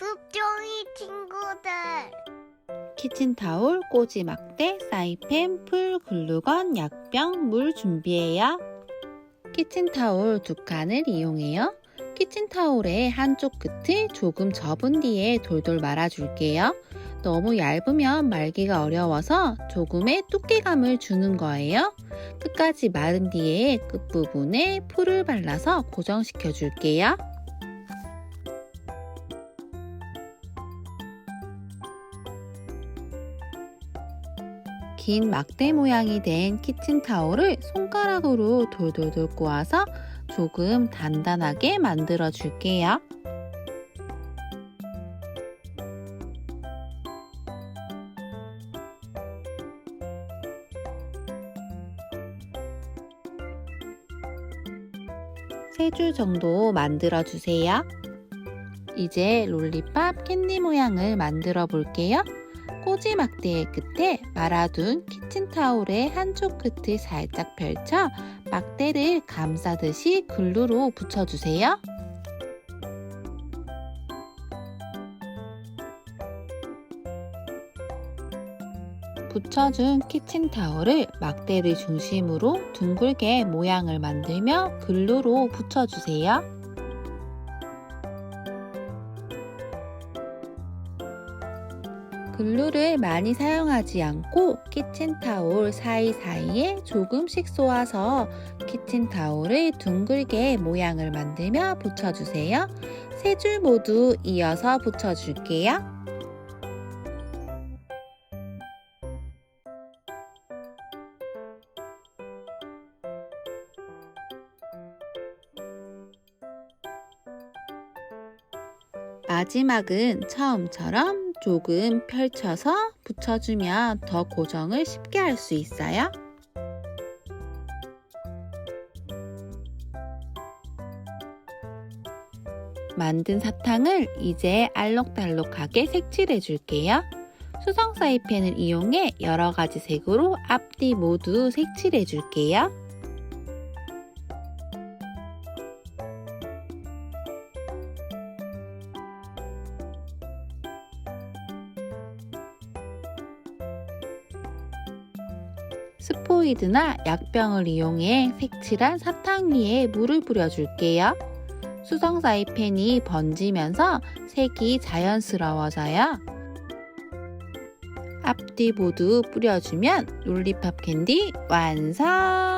숲종이 친구들. 키친타올, 꼬지 막대, 사이펜, 풀, 글루건, 약병, 물 준비해요. 키친타올 두 칸을 이용해요. 키친타올의 한쪽 끝을 조금 접은 뒤에 돌돌 말아줄게요. 너무 얇으면 말기가 어려워서 조금의 두께감을 주는 거예요. 끝까지 마른 뒤에 끝부분에 풀을 발라서 고정시켜 줄게요. 긴 막대 모양이 된 키친타올을 손가락으로 돌돌돌 꼬아서 조금 단단하게 만들어 줄게요. 세 줄 정도 만들어 주세요. 이제 롤리팝 캔디 모양을 만들어 볼게요. 꼬지 막대의 끝에 말아둔 키친타올의 한쪽 끝을 살짝 펼쳐 막대를 감싸듯이 글루로 붙여주세요. 붙여준 키친타올을 막대를 중심으로 둥글게 모양을 만들며 글루로 붙여주세요. 글루를 많이 사용하지 않고 키친타올 사이사이에 조금씩 쏘아서 키친타올을 둥글게 모양을 만들며 붙여주세요. 세 줄 모두 이어서 붙여줄게요. 마지막은 처음처럼 조금 펼쳐서 붙여주면 더 고정을 쉽게 할 수 있어요. 만든 사탕을 이제 알록달록하게 색칠해 줄게요. 수성 사이펜을 이용해 여러 가지 색으로 앞뒤 모두 색칠해 줄게요. 스포이드나 약병을 이용해 색칠한 사탕 위에 물을 뿌려줄게요. 수성 사이 펜이 번지면서 색이 자연스러워져요. 앞뒤 모두 뿌려주면 롤리팝 캔디 완성!